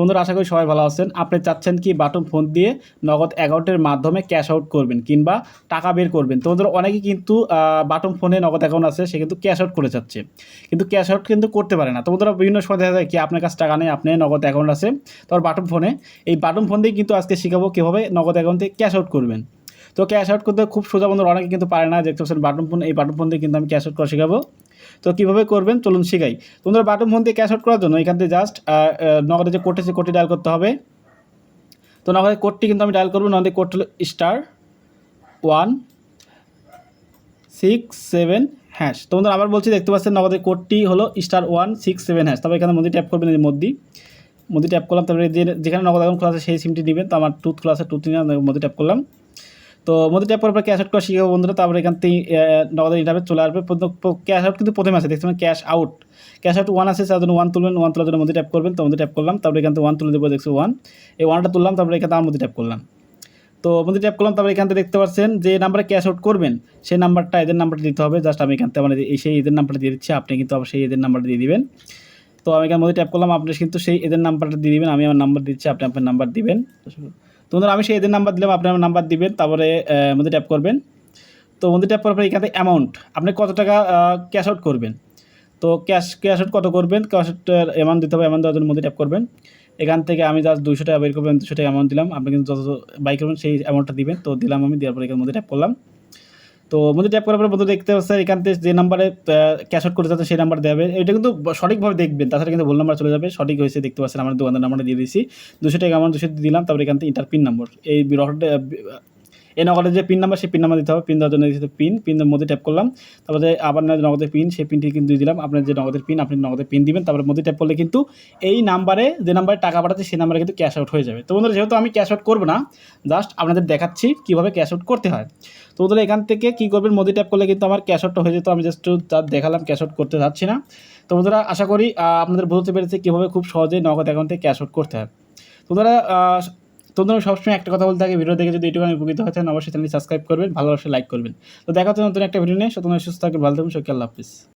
বন্ধুরা, আশা করি সবাই ভালো আছেন। আপনি চাচ্ছেন কি বাটন ফোন দিয়ে নগদ অ্যাকাউন্টের মাধ্যমে ক্যাশ আউট করবেন কিংবা টাকা বের করবেন। তো বন্ধুরা, অনেকেই কিন্তু বাটন ফোনে নগদ অ্যাকাউন্ট আছে, সে কিন্তু ক্যাশ আউট করে চাচ্ছে কিন্তু ক্যাশ আউট কিন্তু করতে পারে না। তো বন্ধুরা, বিভিন্ন সময় দেখা যায় কি, আপনার কাছে টাকা নেই, আপনি নগদ অ্যাকাউন্ট আছে তোর বাটন ফোনে। এই বাটন ফোন দিয়ে কিন্তু আজকে শেখাবো কীভাবে নগদ অ্যাকাউন্ট ক্যাশ আউট করবেন। তো ক্যাশ আউট করতে খুব সোজা বন্ধুরা অনেকে কিন্তু পারে না, দেখতে পাচ্ছেন বাটন ফোন এই বাটন ফোন দিয়ে কিন্তু আমি ক্যাশ আউট করা শেখাবো। তো কীভাবে করবেন? চলুন শেখাই। তোমরা বাটন ফোন দিয়ে ক্যাশ আউট করার জন্য এখান থেকে জাস্ট নগদে যে কোডটা আছে কোডটি ডায়াল করতে হবে। তো নগদের কোডটি কিন্তু আমি ডায়াল করব নগদের কোড হলো star one six seven hash তো বন্ধুরা আবার বলছি, দেখতে পাচ্ছেন নগদের কোডটি হলো star one six seven hash তারপর এখানে মধ্যে ট্যাপ করবেন যে মধ্যে। মধ্যে ট্যাপ করলাম, তারপরে যেখানে নগদ অ্যাকাউন্ট খোলা আছে, সেই সিমটি নেবেন তো আমার টুথ খোলা আছে টুথ নিয়ে মধ্যে ট্যাপ করলাম। তো মধ্যে ট্যাপ করার পর ক্যাশ আউট করা শিখাবো বন্ধুরা, তারপরে এখান থেকে নগদের ইন্টারভেট চলে আসবে। ক্যাশ আউট কিন্তু প্রথমে আছে দেখছেন cash out cash out one আছে তার জন্য ওয়ান তুলবেন ওয়ান তোলার জন্য মধ্যে ট্যাপ করবেন, তো মধ্যে ট্যাপ করলাম, তারপরে এখান থেকে ওয়ান তুলে দেবো, দেখছি ওয়ান এই ওয়ানটা তুললাম, তারপরে এখানে আমার মধ্যে ট্যাপ করলাম। তো মধ্যে ট্যাপ করলাম, তারপরে এখান থেকে দেখতে পাচ্ছেন যে নাম্বারে ক্যাশ আউট করবেন, সেই নাম্বারটা এদের নাম্বারটা দিতে হবে জাস্ট আমি এখান থেকে এই সেই এদের নাম্বারটা দিয়ে দিচ্ছি, আপনি কিন্তু আবার সেই এদের নাম্বারটা দিয়ে দিবেন। তো আমি এখানে মধ্যে ট্যাপ করলাম, আপনি কিন্তু সেই এদের নাম্বারটা দিয়ে দিবেন, আমি আমার নাম্বার দিচ্ছি, আপনি আপনার নাম্বার দিবেন। তো বন্ধুরা, আমি সেই এদের নাম্বার দিলাম, আপনার নাম্বার দিবেন, তারপরে মধ্যে ট্যাপ করবেন। তো মধ্যে ট্যাপ করার পরে এখানে অ্যামাউন্ট আপনি কত টাকা ক্যাশ আউট করবেন? তো ক্যাশ ক্যাশ আউট কত করবেন? ক্যাশ আউটের অ্যামাউন্ট দিতে হবে অ্যামাউন্ট দেওয়ার জন্য মধ্যে ট্যাপ করবেন। এখান থেকে আমি জাস্ট দুশো টাকা বের করবেন দুশো টাকা অ্যামাউন্ট দিলাম, আপনি কিন্তু যত বাই করবেন, সেই অ্যামাউন্টটা দিবেন। তো দিলাম আমি, দেওয়ার পরে এখানে মধ্যে ট্যাপ করলাম। তো বন্ধু ট্যাপ করার পরে বন্ধু দেখতে পাচ্ছেন এখান থেকে যে নাম্বারে ক্যাশ আউট করতে চাচ্ছেন সেই নাম্বার দেবে এটা কিন্তু সঠিকভাবে দেখবেন, তাছাড়া কিন্তু ভুল নাম্বার চলে যাবে। সঠিক হয়েছে, দেখতে পাচ্ছেন, আমার দোকানের নাম্বারটা দিয়ে দিয়েছি। দুশো টাকা আমার দুশো দিলাম, তারপরে এখান থেকে ইন্টার পিন নম্বর এই এই নগদের যে পিন নাম্বার সেই পিন নাম্বার দিতে হবে। পিন দেওয়ার জন্য দিতে পিন পিনের মধ্যে ট্যাপ করলাম। তারপরে আবার না নগদের পিন সেই পিনটি কিন্তু দিলাম। আপনার যে নগদের পিন আপনি নগদের পিন দিবেন। তারপরে মধ্যে ট্যাপ করলে কিন্তু এই নাম্বারে যে নাম্বারে টাকা পাঠাচ্ছে, সেই নাম্বারে কিন্তু ক্যাশ আউট হয়ে যাবে। তো বন্ধুরা, যেহেতু আমি ক্যাশ আউট করব না জাস্ট আপনাদের দেখাচ্ছি কীভাবে ক্যাশ আউট করতে হয়। তো বন্ধুরা, এখান থেকে কী করবেন? মোদি ট্যাপ করলে কিন্তু আমার ক্যাশ আউটটা হয়ে যেত। আমি জাস্ট দেখালাম ক্যাশ আউট করতে যাচ্ছি না। তো বন্ধুরা, আশা করি আপনাদের বুঝতে পেরেছে কীভাবে খুব সহজেই নগদ অ্যাকাউন্ট ক্যাশ আউট করতে হয়। তো বন্ধুরা তোমরা সবসময় একটা কথা বলতে থাকে ভিডিও দেখে যদি এটুকু উপকৃত হয়েছেন অবশ্যই চ্যানেলটি সাবস্ক্রাইব করবেন, ভালোবাসে লাইক করবেন। তো দেখা হচ্ছে নতুন একটা ভিডিও নিয়ে সুস্থ থাকবেন, ভালো থাকবেন সত্যি আল্লাহ হাফিজ।